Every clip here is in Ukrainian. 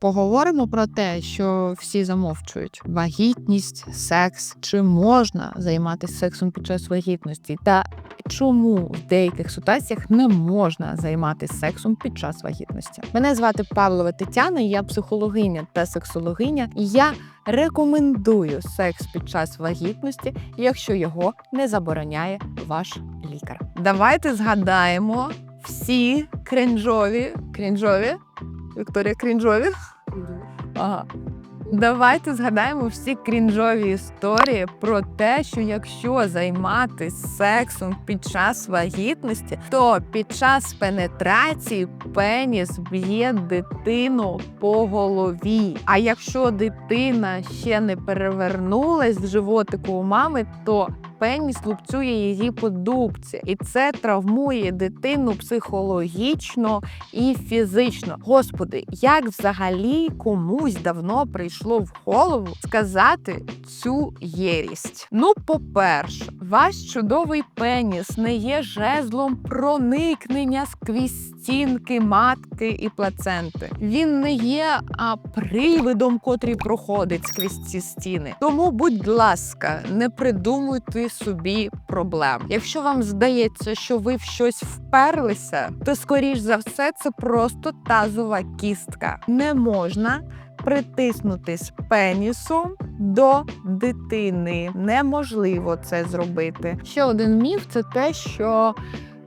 Поговоримо про те, що всі замовчують: вагітність, секс, чи можна займатися сексом під час вагітності, та чому в деяких ситуаціях не можна займатися сексом під час вагітності. Мене звати Павлова Тетяна, я психологиня та сексологиня, і я рекомендую секс під час вагітності, якщо його не забороняє ваш лікар. Давайте згадаємо всі крінжові крінжові. Вікторія крінжові. Давайте згадаємо всі крінжові історії про те, що якщо займатися сексом під час вагітності, то під час пенетрації пеніс б'є дитину по голові. А якщо дитина ще не перевернулась в животику у мами, то пеніс лупцює її по дубці, і це травмує дитину психологічно і фізично. Господи, як взагалі комусь давно прийшло в голову сказати цю єрість? Ну, по-перше, ваш чудовий пеніс не є жезлом проникнення сквізь стінки матки і плаценти. Він не є а, привидом, котрий проходить сквізь ці стіни. Тому, будь ласка, не придумуйте собі проблем. Якщо вам здається, що ви в щось вперлися, то скоріш за все це просто тазова кістка. Не можна притиснутись пенісом до дитини. Неможливо це зробити. Ще один міф це те, що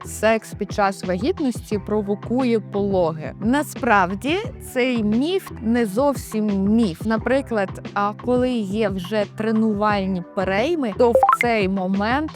секс під час вагітності провокує пологи. Насправді цей міф не зовсім міф. Наприклад, а коли є вже тренувальні перейми, то в цей момент.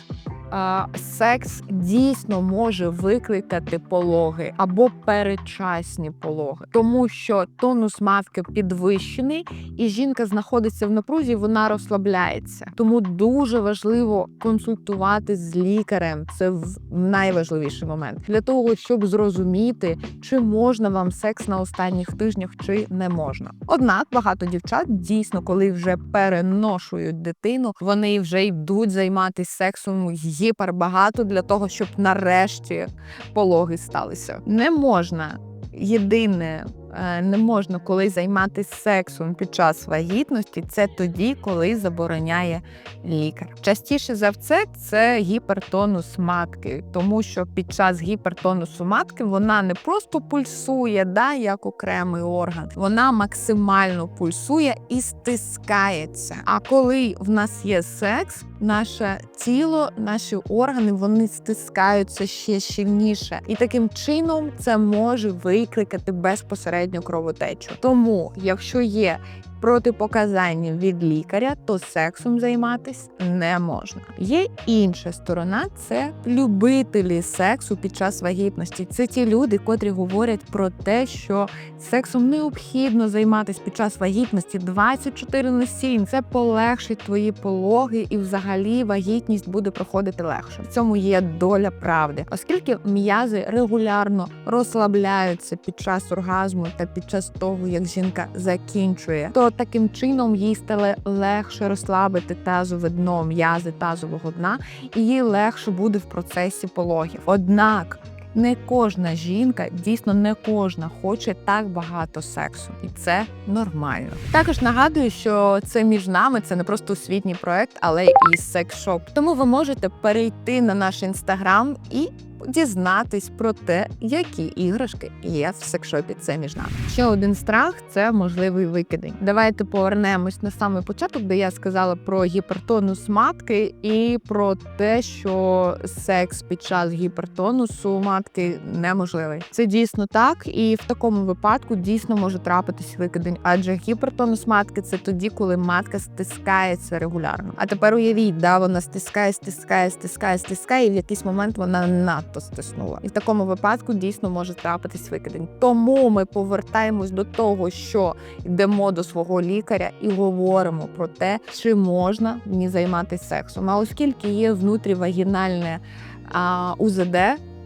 Секс дійсно може викликати пологи або передчасні пологи, тому що тонус матки підвищений, і жінка знаходиться в напрузі, вона розслабляється. Тому дуже важливо консультуватись з лікарем. Це найважливіший момент для того, щоб зрозуміти, чи можна вам секс на останніх тижнях, чи не можна. Однак багато дівчат дійсно, коли вже переношують дитину, вони вже йдуть займатися сексом гіпербагато для того, щоб нарешті пологи сталися. Не можна єдине. Е, Не можна коли займатися сексом під час вагітності, це тоді, коли забороняє лікар. Частіше за все, це гіпертонус матки, тому що під час гіпертонусу матки вона не просто пульсує, да, як окремий орган, вона максимально пульсує і стискається. А коли в нас є секс, наше тіло, наші органи вони стискаються ще щільніше, і таким чином це може викликати безпосередньо кровотечу. Тому, якщо є протипоказання від лікаря, то сексом займатися не можна. Є інша сторона це любителі сексу під час вагітності. Це ті люди, котрі говорять про те, що сексом необхідно займатися під час вагітності 24 на 7. Це полегшить твої пологи, і взагалі вагітність буде проходити легше. В цьому є доля правди, оскільки м'язи регулярно розслабляються під час оргазму та під час того, як жінка закінчує, то таким чином їй стане легше розслабити тазове дно, м'язи тазового дна, і їй легше буде в процесі пологів. Однак не кожна жінка, дійсно не кожна хоче так багато сексу, і це нормально. Також нагадую, що це між нами, це не просто освітній проект, але і секс-шоп. Тому ви можете перейти на наш інстаграм і дізнатись про те, які іграшки є в секшопі. Це між нами. Ще один страх це можливий викидень. Давайте повернемось на самий початок, де я сказала про гіпертонус матки і про те, що секс під час гіпертонусу матки неможливий. Це дійсно так, і в такому випадку дійсно може трапитись викидень, адже гіпертонус матки це тоді, коли матка стискається регулярно. А тепер уявіть, да, вона стискає, стискає, стискає, стискає, і в якийсь момент вона надто стиснула. І в такому випадку дійсно може трапитись викидень. Тому ми повертаємось до того, що йдемо до свого лікаря і говоримо про те, чи можна мені займатися сексом. А оскільки є внутрівагінальне а, УЗД.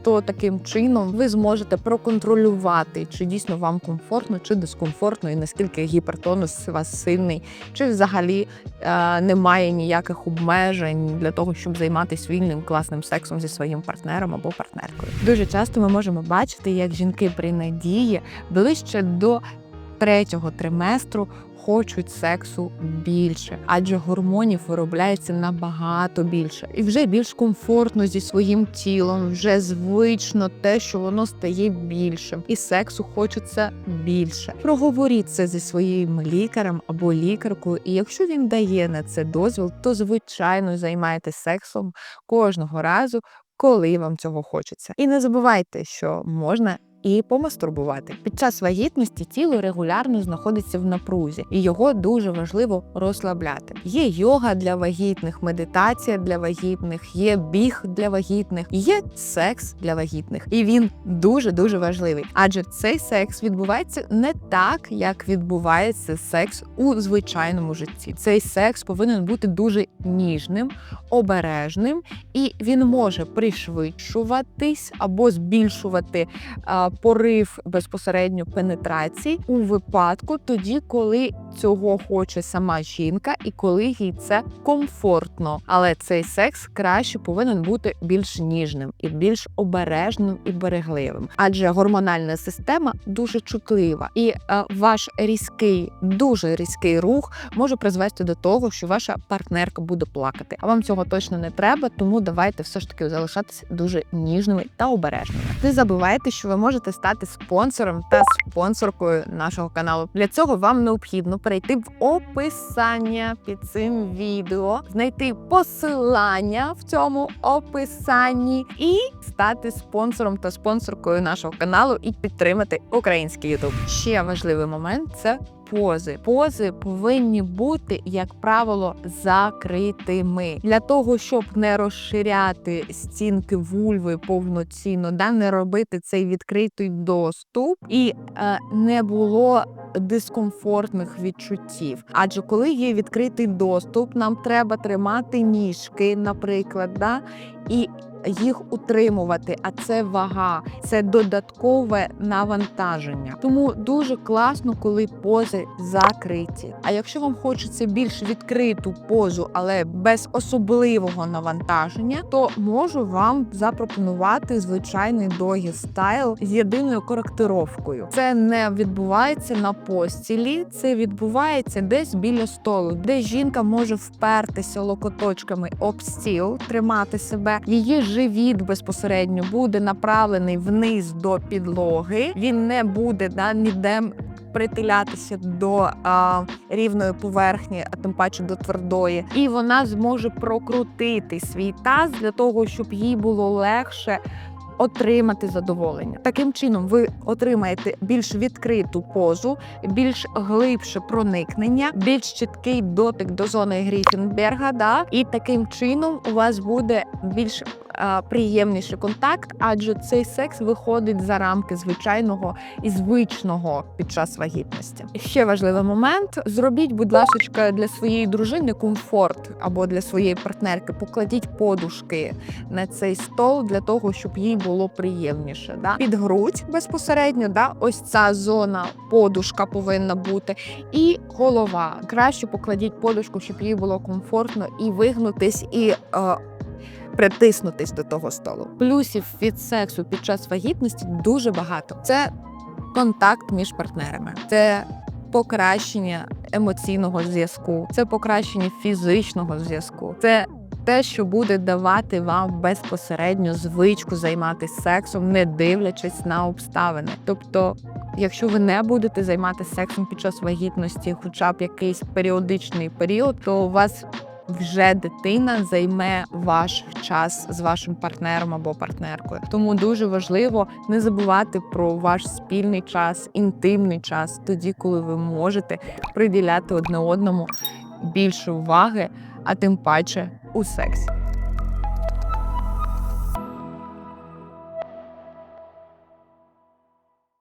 То таким чином ви зможете проконтролювати, чи дійсно вам комфортно, чи дискомфортно, і наскільки гіпертонус у вас сильний, чи взагалі е, немає ніяких обмежень для того, щоб займатися вільним класним сексом зі своїм партнером або партнеркою. Дуже часто ми можемо бачити, як жінки при надії ближче до третього триместру хочуть сексу більше, адже гормонів виробляється набагато більше, і вже більш комфортно зі своїм тілом, вже звично те, що воно стає більшим, і сексу хочеться більше. Проговоріть це зі своїм лікарем або лікаркою, і якщо він дає на це дозвіл, то звичайно займайтеся сексом кожного разу, коли вам цього хочеться. І не забувайте, що можна. І помастурбувати під час вагітності тіло регулярно знаходиться в напрузі, і його дуже важливо розслабляти. Є йога для вагітних, медитація для вагітних, є біг для вагітних, є секс для вагітних, і він дуже дуже важливий. Адже цей секс відбувається не так, як відбувається секс у звичайному житті. Цей секс повинен бути дуже ніжним, обережним, і він може пришвидшуватись або збільшувати порив безпосередньо пенетрації у випадку тоді, коли цього хоче сама жінка, і коли їй це комфортно. Але цей секс краще повинен бути більш ніжним і більш обережним і берегливим, адже гормональна система дуже чутлива, і е, ваш різкий, дуже різкий рух може призвести до того, що ваша партнерка буде плакати. А вам цього точно не треба, тому давайте все ж таки залишатися дуже ніжними та обережними. Не забувайте, що ви можете стати спонсором та спонсоркою нашого каналу. Для цього вам необхідно перейти в описання під цим відео, знайти посилання в цьому описанні і стати спонсором та спонсоркою нашого каналу і підтримати український YouTube. Ще важливий момент це. Пози пози повинні бути, як правило, закритими для того, щоб не розширяти стінки вульви повноцінно, да не робити цей відкритий доступ і е, не було дискомфортних відчуттів. Адже коли є відкритий доступ, нам треба тримати ніжки, наприклад, да, і їх утримувати, а це вага, це додаткове навантаження. Тому дуже класно, коли пози закриті. А якщо вам хочеться більш відкриту позу, але без особливого навантаження, то можу вам запропонувати звичайний догі стайл з єдиною коректировкою. Це не відбувається на постілі, це відбувається десь біля столу, де жінка може впертися локоточками об стіл, тримати себе. Її живіт безпосередньо буде направлений вниз до підлоги. Він не буде да, ніде притилятися до а, рівної поверхні, а тим паче до твердої, і вона зможе прокрутити свій таз для того, щоб їй було легше. Отримати задоволення таким чином, ви отримаєте більш відкриту позу, більш глибше проникнення, більш чіткий дотик до зони Гріфінберга. Да? І таким чином у вас буде більш приємніший контакт, адже цей секс виходить за рамки звичайного і звичного під час вагітності. Ще важливий момент: зробіть, будь ласка, для своєї дружини комфорт або для своєї партнерки. Покладіть подушки на цей стол для того, щоб їй було приємніше. Да? Під грудь безпосередньо, да? ось ця зона подушка повинна бути, і голова. Краще покладіть подушку, щоб їй було комфортно і вигнутись і. Е, Притиснутись до того столу. Плюсів від сексу під час вагітності дуже багато. Це контакт між партнерами, це покращення емоційного зв'язку, це покращення фізичного зв'язку. Це те, що буде давати вам безпосередньо звичку займатися сексом, не дивлячись на обставини. Тобто, якщо ви не будете займатися сексом під час вагітності, хоча б якийсь періодичний період, то у вас вже дитина займе ваш час з вашим партнером або партнеркою. Тому дуже важливо не забувати про ваш спільний час, інтимний час, тоді, коли ви можете приділяти одне одному більше уваги, а тим паче у сексі.